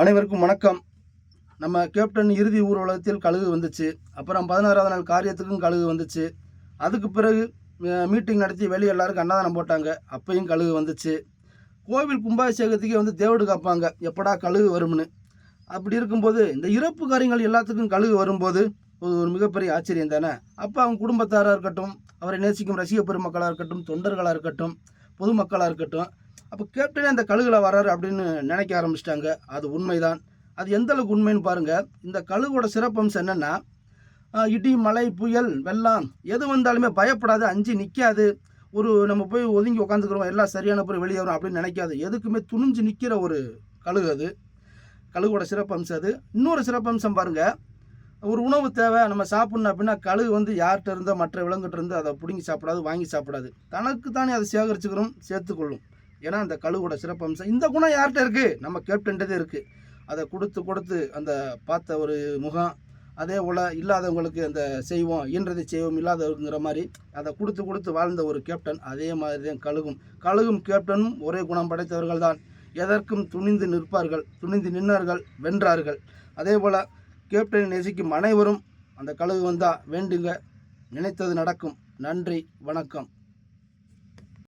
அனைவருக்கும் வணக்கம். நம்ம கேப்டன் இறுதி ஊர்வலகத்தில் கழுகு வந்துச்சு. அப்புறம் பதினாறாவது நாள் காரியத்துக்கும் கழுகு வந்துச்சு. அதுக்கு பிறகு மீட்டிங் நடத்தி வெளியே எல்லாருக்கும் அன்னதானம் போட்டாங்க. அப்பையும் கழுகு வந்துச்சு. கோவில் கும்பாபிஷேகத்துக்கே வந்து தேவடு காப்பாங்க. எப்படா கழுகு வரும்னு. அப்படி இருக்கும்போது இந்த இறப்பு காரியங்கள் எல்லாத்துக்கும் கழுகு வரும்போது ஒரு ஒரு மிகப்பெரிய ஆச்சரியம் தானே? அப்போ அவங்க குடும்பத்தாராக இருக்கட்டும் அவரை நேசிக்கும் ரசிக பெருமக்களாக இருக்கட்டும் தொண்டர்களாக இருக்கட்டும் பொதுமக்களாக இருக்கட்டும் அப்போ கேப்டனே அந்த கழுகுல வராரு அப்படின்னு நினைக்க ஆரம்பிச்சிட்டாங்க. அது உண்மைதான். அது எந்த அளவுக்கு உண்மைன்னு பாருங்க. இந்த கழுகோட சிறப்பம்சம் என்னன்னா இடி மலை புயல் வெள்ளம் எது வந்தாலுமே பயப்படாது அஞ்சு நிற்காது ஒரு நம்ம போய் ஒதுங்கி உட்காந்துக்கிறோம் எல்லாம் சரியான போய் வெளியே வரும் அப்படின்னு நினைக்காது. எதுக்குமே துணிஞ்சு நிற்கிற ஒரு கழுகு அது. கழுகோட சிறப்பம்சம் அது. இன்னொரு சிறப்பம்சம் பாருங்க. ஒரு உணவு தேவை நம்ம சாப்பிட்ணும் அப்படின்னா கழுகு வந்து யார்கிட்ட இருந்தோ மற்ற விலங்குகிட்ட இருந்தோ அதை பிடுங்கி சாப்பிடாது வாங்கி சாப்பிடாது. தனக்கு தானே அதை சேகரிச்சுக்கிறோம் சேர்த்துக்கொள்ளும். ஏன்னா அந்த கழுவோட சிறப்பம்சம் இந்த குணம் யார்கிட்ட இருக்குது நம்ம கேப்டன்ட்டதே இருக்குது அதை கொடுத்து கொடுத்து அந்த பார்த்த ஒரு முகம் அதே போல் இல்லாதவங்களுக்கு அந்த செய்வோம் இயன்றதை செய்வோம் இல்லாதவங்கிற மாதிரி அதை கொடுத்து கொடுத்து வாழ்ந்த ஒரு கேப்டன் அதே மாதிரி தான் கழுகும். கழுகும் கேப்டனும் ஒரே குணம் படைத்தவர்கள் தான். எதற்கும் துணிந்து நிற்பார்கள் துணிந்து நின்றார்கள் வென்றார்கள். அதே போல் கேப்டனை நேசிக்கும் அனைவரும் அந்த கழுகு வந்தால் வேண்டுங்க. நினைத்தது நடக்கும். நன்றி வணக்கம்.